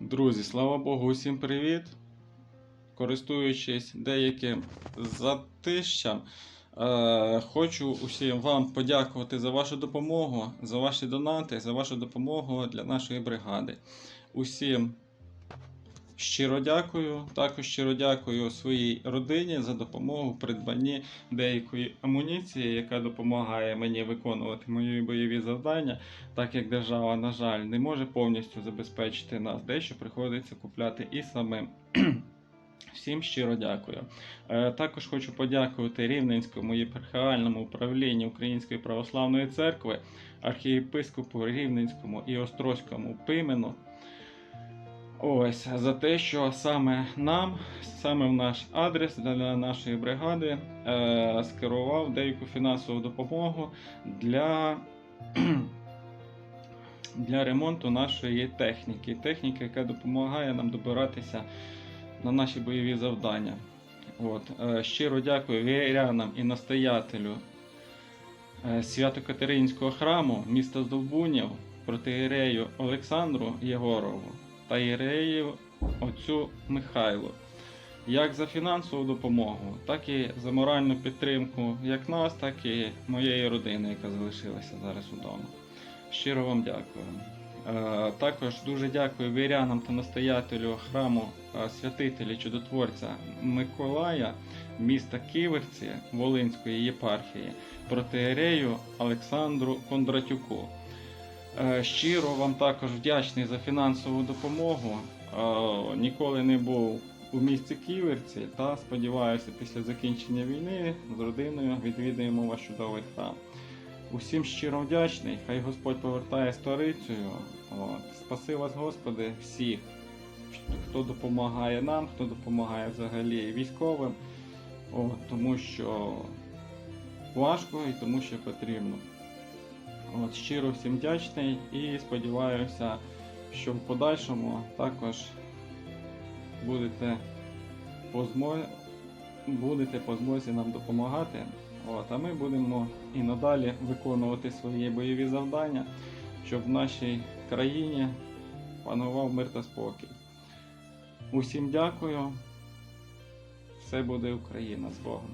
Друзі, слава Богу, усім привіт! Користуючись деяким затищем, е, хочу усім вам подякувати за вашу допомогу, за ваші донати, за вашу допомогу для нашої бригади. Усім щиро дякую. Також щиро дякую своїй родині за допомогу придбанні деякої амуніції, яка допомагає мені виконувати мої бойові завдання так як держава, на жаль, не може повністю забезпечити нас, дещо приходиться купляти і самим. Всім щиро дякую. Е, Також хочу подякувати Рівненському єпархіальному управлінню Української православної церкви, архієпископу Рівненському і Острозькому Пимену. Ось за те, що саме нам, саме в наш адрес для нашої бригади е, скерував деяку фінансову допомогу для для ремонту нашої техніки. Техніки, яка допомагає нам добиратися на наші бойові завдання. От. е, Щиро дякую вірянам і настоятелю е, Свято-Катеринського храму міста Здолбунів, протиєрею Олександру Єгорову та єрею отцю Михайлу. Як за фінансову допомогу, так і за моральну підтримку як нас, так і моєї родини, яка залишилася зараз удома. Щиро вам дякую. Е, Також дуже дякую вірянам та настоятелю храму е, святителя чудотворця Миколая міста Ківерці Волинської єпархії протиерею Олександру Кондратюку. Е, Щиро вам також вдячний за фінансову допомогу. Е, Ніколи не був у місті Ківерці та сподіваюся, після закінчення війни з родиною відвідаємо ваш чудовий храм. Усім щиро вдячний, хай Господь повертає сторицею. Спаси вас, Господи, всіх, хто допомагає нам, хто допомагає взагалі військовим, От, тому що важко і тому що потрібно. От, щиро всім вдячний і сподіваюся, що в подальшому також будете по змозі, будете по змозі нам допомагати. От, а ми будемо і надалі виконувати свої бойові завдання, щоб в нашій країні панував мир та спокій. Усім дякую. Все буде Україна з Богом.